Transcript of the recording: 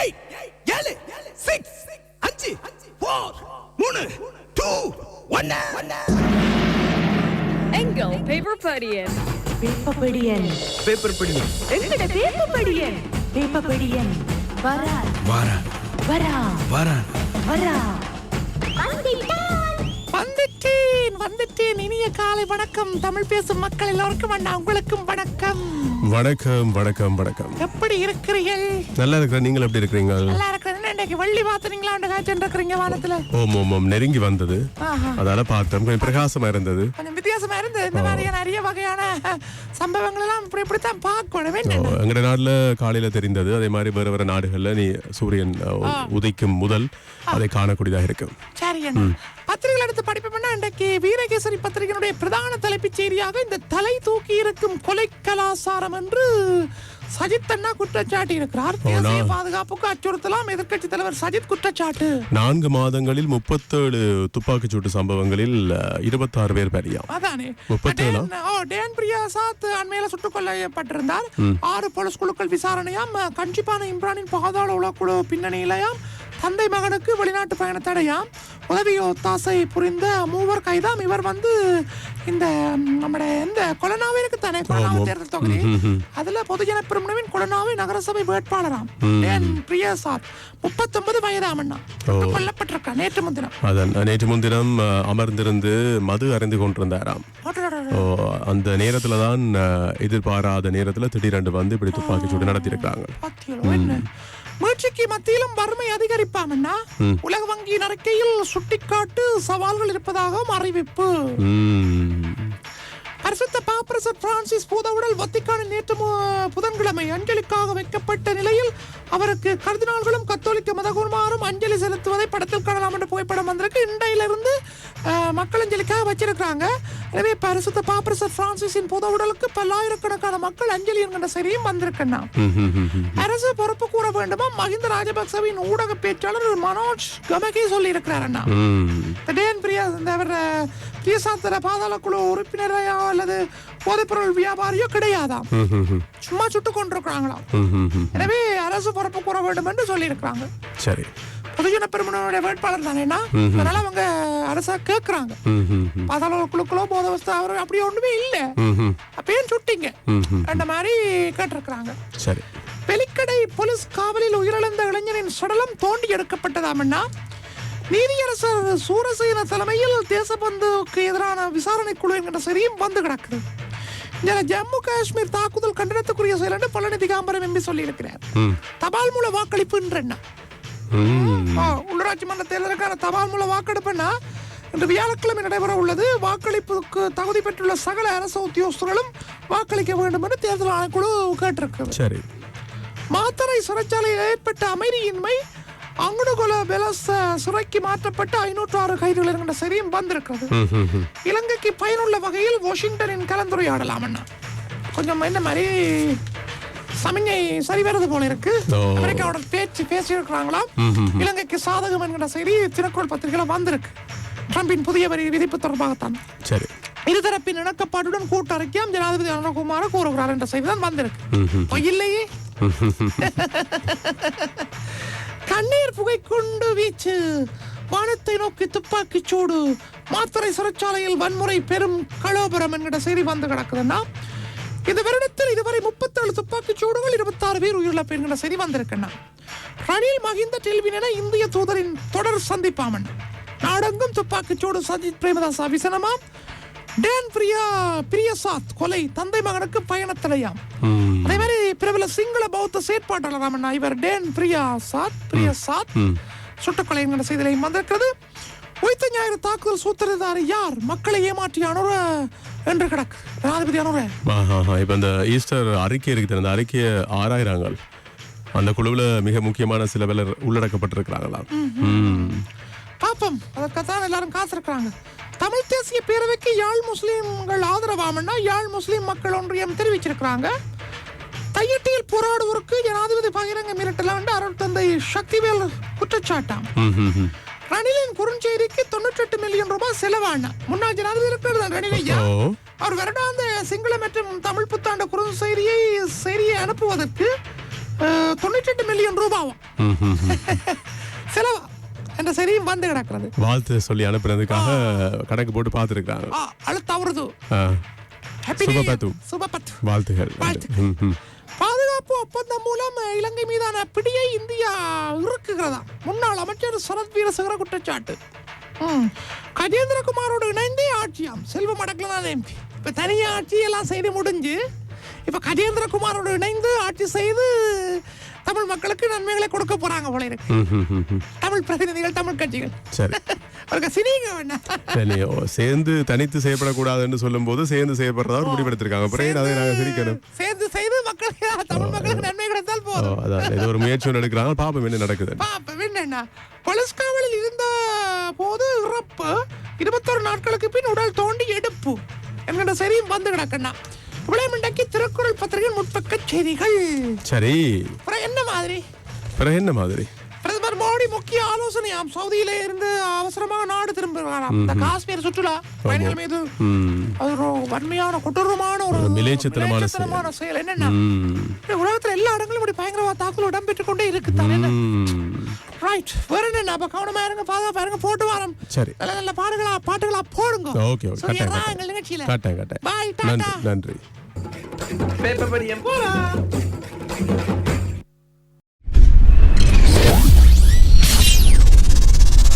Eight ஏழு six அஞ்சு four மூணு டூ ஒன்னு எங்கள் பேப்பர் படியன். பேப்பர் எங்கட வரா வாரான். வரா வாரான். வரா வந்துட்டேன். இனிய காலை வணக்கம். தமிழ் பேசும் மக்கள் எல்லோருக்கும் அண்ணா உங்களுக்கும் வணக்கம். வணக்கம் வணக்கம் வணக்கம். எப்படி இருக்கிறீர்கள்? நல்லா இருக்கிற நீங்கள் எப்படி இருக்கிறீங்க? நல்லா இருக்கிறேன். இன்னைக்கு வள்ளி பாத்துறீங்களா அந்த காய்ச்சல் இருக்கிறீங்க வானத்துல. ஓம் ஓம் ஓம். நெருங்கி வந்தது. அதால பார்த்தோம் கொஞ்சம் பிரகாசமா இருந்தது. கொஞ்சம் வித்தியாசமா இருந்து இந்த மாதிரியான நிறைய வகையான சம்பவங்கள் எல்லாம் இப்படி இப்படித்தான் பார்க்கணும். எங்கட நாட்டுல காலையில தெரிந்தது. அதே மாதிரி வேற வேற நாடுகள்ல நீ சூரியன் உதிக்கும் முதல் அதை காணக்கூடியதாக இருக்கும் சரி பத்திரிகைகள் எடுத்து படிப்போம்னா இன்றைக்கு வீரகேசரி பத்திரிகையினுடைய பிரதான தலைப்புச் செய்தியாக இந்த தலை தூக்கி இருக்கும் கொலை கலாசாரம் என்று சஜித் அண்ணா குற்றச்சாட்டி இருக்கிறார். தேசிய பாதுகாப்புக்கு அச்சுறுத்தலாம் எதிர்க்கட்சி தலைவர் சஜித் குற்றச்சாட்டு. நான்கு மாதங்களில் முப்பத்தேழு துப்பாக்கிச்சூட்டு சம்பவங்களில் இருபத்தாறு பேர் பலியாம் அதானே. முப்பத்தேழா? டேன், ஓ, டேன் பிரியாசாத் அண்மையில சுட்டுக் கொல்லப்பட்டிருந்தார். ஆறு போலீஸ் குழுக்கள் விசாரணையாம். கஞ்சிப்பான இம்ரானின் பாதாள உலகுழு பின்னணியிலையாம். தந்தை மகனுக்கு வெளிநாட்டு பயண தடையாம். உதவி ஒத்தாசை புரிந்த மூவர் கைதாம். இவர் வந்து இந்த ம், நம்முடைய இந்த கொலனாவே இருக்கு தானே கொலனாவு தேர்தல் தொகுதி. அதுல பொதுஜன பெருமனவின் கொலனாவை நகரசபை வேட்பாளராம். டேன் பிரியாசாத்? முப்பத்தொன்பது வயதாமண்ணா சுட்டுக் கொல்லப்பட்டிருக்கா நேற்று முன்தினம். அதன் நேற்று முன்தினம் அமர்ந்திருந்து மது அறிந்து கொண்டிருந்தாராம். அந்த நேரத்துல தான் எதிர்பாராத நேரத்துல திடீரென்று வந்து இப்படி துப்பாக்கிச்சூடு நடத்தியிருக்காங்க மீட்சிக்கு மத்தியிலும் வறுமை அதிகரிப்பாமன்னா உலக வங்கியின் அறிக்கையில் சுட்டிக்காட்டு சவால்கள் இருப்பதாகவும் அறிவிப்பு. பரிசுத்த பாப்பரசர் பிரான்சிஸ் பூதவுடல் வத்திக்கானில் நேற்று புதன்கிழமை அஞ்சலிக்காக வைக்கப்பட்ட நிலையில் அவருக்கு கர்தினால்களும் கத்தோலிக்க மதகுருமாரும் அஞ்சலி செலுத்துவதை படத்தில் காணலாம் என்ற புகைப்படம் வந்திருக்கு. இன்றையிலிருந்து அஹ், மக்கள் அஞ்சலிக்காக வச்சிருக்கிறாங்க. எனவே பரிசுத்த பாப்பரசர் பிரான்சிஸின் பூதவுடலுக்கு பல்லாயிரக்கணக்கான மக்கள் அஞ்சலி என்கின்ற செய்தியும் வந்திருக்குன்னா ம், ம், ம், ம். அரசு பொறுப்பு கூற வேண்டுமா மஹிந்த ராஜபக்சவின் ஊடக பேச்சாளர் மனோஜ் கமகி சொல்லி இருக்கிறார் அண்ணா ம். டேன் பிரியா இந்த அவர் பிரியசாத்திர பாதாள குழு உறுப்பினரையோ அல்லது போதைப்பொருள் வியாபாரியோ கிடையாதாம். சும்மா சுட்டு கொண்டிருக்கிறாங்களாம். எனவே அரசு பொறுப்பு கூற வேண்டும் என்று சொல்லி இருக்கிறாங்க சரி பொதுஜன பெருமனுடைய வேட்பாளர் தானேனா அதனால அவங்க அரசா கேட்கறாங்க ம், ம், ம். பாதாள குழுக்களோ போதவஸ்தா அவர் அப்படி ஒண்ணுமே இல்ல ம், ம். அப்பயே சுட்டிங்க. அந்த மாதிரி கேட்டிருக்கிறாங்க சரி வெலிக்கடை போலீஸ் காவலில் உயிரிழந்த இளைஞனின் சடலம் தோண்டி எடுக்கப்பட்டதாமன்னா நீதியரசர் சூரசேன தலைமையில் தேசபந்துக்கு எதிரான விசாரணை குழு என்கிற செய்தியும் வந்து கிடக்குது இதுல ஜம்மு காஷ்மீர் தாக்குதல் கண்டனத்துக்குரிய செயல் என்று பழனி திகாம்பரம் எம்பி சொல்லியிருக்கிறார். தபால் மூல வாக்களிப்புன்ற எண்ணம். உள்ளூராட்சி மன்ற தேர்தலுக்கான தபால் மூல வாக்கெடுப்புன்னா இன்று வியாழக்கிழமை நடைபெற உள்ளது. வாக்களிப்புக்கு தகுதி பெற்றுள்ள சகல அரசு உத்தியோகஸ்தர்களும் வாக்களிக்க வேண்டும் என்று தேர்தல் ஆணைக்குழு கேட்டிருக்கிறது சரி. மாத்தறை சிறைச்சாலையில் ஏற்பட்ட அமைதியின்மை அங்குடுகுல பெலஸ் சிறைக்கு மாற்றப்பட்ட ஐநூற்று ஆறு கைதுகள் என்கிற செய்தியும் வந்திருக்கிறது. இலங்கைக்கு பயனுள்ள வகையில் வாஷிங்டனின் கலந்துரையாடலாம் கொஞ்சம் என்ன மாதிரி சமிஞ்சை சரி வருது போல இருக்கு. அமெரிக்காவோட பேச்சு பேசி இருக்கிறாங்களாம் ம், ம், ம். இலங்கைக்கு சாதகம் என்கிற செய்தி தினக்குள் பத்திரிகையில வந்திருக்கு. ட்ரம்பின் புதிய வரி விதிப்பு தொடர்பாகத்தான். சரி. இருதரப்பின் இணக்கப்பாட்டுடன் கூட்டறிக்கையாம் ஜனாதிபதி அருணகுமார கூறுகிறார் என்ற செய்தி தான் வந்திருக்கு. இல்லையே. கண்ணீர் புகை கொண்டு வீச்சு வானத்தை நோக்கி துப்பாக்கிச் சூடு மாத்தறை சிறைச்சாலையில் வன்முறை பெரும் கலோபரம் என்கிற செய்தி வந்து கிடக்குதுன்னா இந்த வருடத்தில் இதுவரை முப்பத்தேழு துப்பாக்கிச் சூடுகள் இருபத்தாறு பேர் உயிரிழப்பு என்கிற செய்தி வந்திருக்குன்னா ரணில் மகிந்த டெல்வின் என இந்திய தூதரின் தொடர் சந்திப்பாமன். நாடெங்கும் துப்பாக்கிச் சூடு சஜித் பிரேமதாசா விசனமாம் டேன் பிரியா பிரியசாத் கொலை தந்தை மகனுக்கு பயணத்தடையாம். அதே மாதிரி பிரபல சிங்கள பௌத்த செயற்பாட்டாளர் ராமண்ணா இவர் டேன் பிரியா சாத் பிரியா சாத் சுட்டுக்கொலை என்கிற செய்தியிலையும் வந்திருக்கிறது. உயிர்த்த ஞாயிறு தாக்குதல் சூத்திரதாரி யார்? மக்களை ஏமாற்றிய அனுர என்று கிடக்கு. ஜனாதிபதி அனுர ஆஹா, ஆஹா. இப்ப இந்த ஈஸ்டர் அறிக்கை இருக்குது. அந்த அறிக்கையை ஆராயிறாங்க அந்த குழுவுல மிக முக்கியமான சில பேர் உள்ளடக்கப்பட்டிருக்கிறாங்களா. பாப்போம். அதற்காகத்தான் எல்லாரும் காத்திருக்கிறாங்க. தமிழ் தேசிய பேரவைக்கு யாழ் முஸ்லீம்கள் ஆதரவாமன்னா யாழ் முஸ்லீம் மக்கள் ஒன்றியம் தெரிவிச்சிருக்கிறாங்க. தையட்டியில் போராடுவோருக்கு ஜனாதிபதி பகிரங்க மிரட்டல வந்து அருள் தந்தை சக்திவேல் குற்றச்சாட்டாம். ரணிலின் குறுஞ்செய்திக்கு தொண்ணூற்றி எட்டு மில்லியன் ரூபாய் செலவான? முன்னாள் ஜனாதிபதி இருக்கிறது ரணில். ஐயா ஓ. அவர் வருடாந்த சிங்கள மற்றும் தமிழ் புத்தாண்டு குறுஞ்செய்தியை செய்தியை அனுப்புவதற்கு அஹ், தொண்ணூற்றி எட்டு மில்லியன் ரூபாவும். செலவா? என்ற சரியும் வந்து கிடக்கிறது. வாழ்த்து சொல்லி அனுப்புனதுக்காக கணக்கு போட்டு பார்த்துருக்காங்க ஆ, அழுத்த அவரது Happy சுப New Year. பத்து. சுப பத்து. வாழ்த்துகள். பாதுகாப்பு ஒப்பந்தம் மூலம் இலங்கை மீதான பிடியை இந்தியா இறுக்குகிறதா? முன்னாள் அமைச்சர் சரத் வீரசேகர குற்றச்சாட்டு. கஜேந்திரகுமாரோடு இணைந்தே ஆட்சியாம். செல்வம் அடக்கலாம் எம்பி இப்ப தனியா ஆட்சி எல்லாம் செய்து முடிஞ்சு இப்ப கஜேந்திரகுமாரோடு இணைந்து ஆட்சி செய்து தமிழ் மக்களுக்கு நன்மைகளை கொடுக்க போறாங்க போல இருக்கு. தமிழ் பிரதிநிதிகள் தமிழ் கட்சிகள். சரி சரி, சேர்ந்து தனித்து செய்யப்படக்கூடாதுன்னு சொல்லும்போது சேர்ந்து செய்யப்படுறதா ஒரு முடிவெடுத்திருக்காங்க. அப்புறம் அதை நாங்கள் சிரிக்கணும்? சேர்ந்து செய்து மக்களுக்கு தமிழ் மக்களுக்கு நன்மை கிடைத்தால் போதும். அதான் இது ஒரு முயற்சி ஒன்று எடுக்கிறாங்க. பாப்போம் என்ன நடக்குது பாப்ப என்னன்னா போலீஸ் காவலில் இருந்த போது இறப்பு இருபத்தொரு நாட்களுக்கு பின் உடல் தோண்டி எடுப்பு. என்கிற செய்தியும் வந்து கிடக்கண்ணா. விளையாண்டக்கு திருக்குறள் பத்திரிகை முற்பக்க செய்திகள். சரி. என்ன மாதிரி? பிறகு என்ன மாதிரி? முக்கிய ஆலோசனையாம் சவுதியில இருந்து அவசரமாக நாடு திரும்புகிறாராம் இந்த காஷ்மீர் சுற்றுலா பயணிகள் மீது அது ஒரு வன்மையான கொடூரமான ஒரு மிலேச்சத்தனமான செயல். என்னன்னா? உலகத்துல எல்லா இடங்களும் இப்படி பயங்கரவா தாக்குதல் இடம்பெற்றுக் கொண்டே இருக்கு தானே. ரைட் வேற என்ன அப்ப கவனமா இருங்க பாதுகாப்பா இருங்க போட்டு வரோம். சரி. நல்ல நல்ல பாடுகளா பாட்டுகளா போடுங்க. Okay okay. சரியா கட்டாயம் எங்கள் நிகழ்ச்சியில. கட்டாயம் கட்டாயம். பாய் நன்றி டாடா. நன்றி பேப்பர் படியம். போலாம்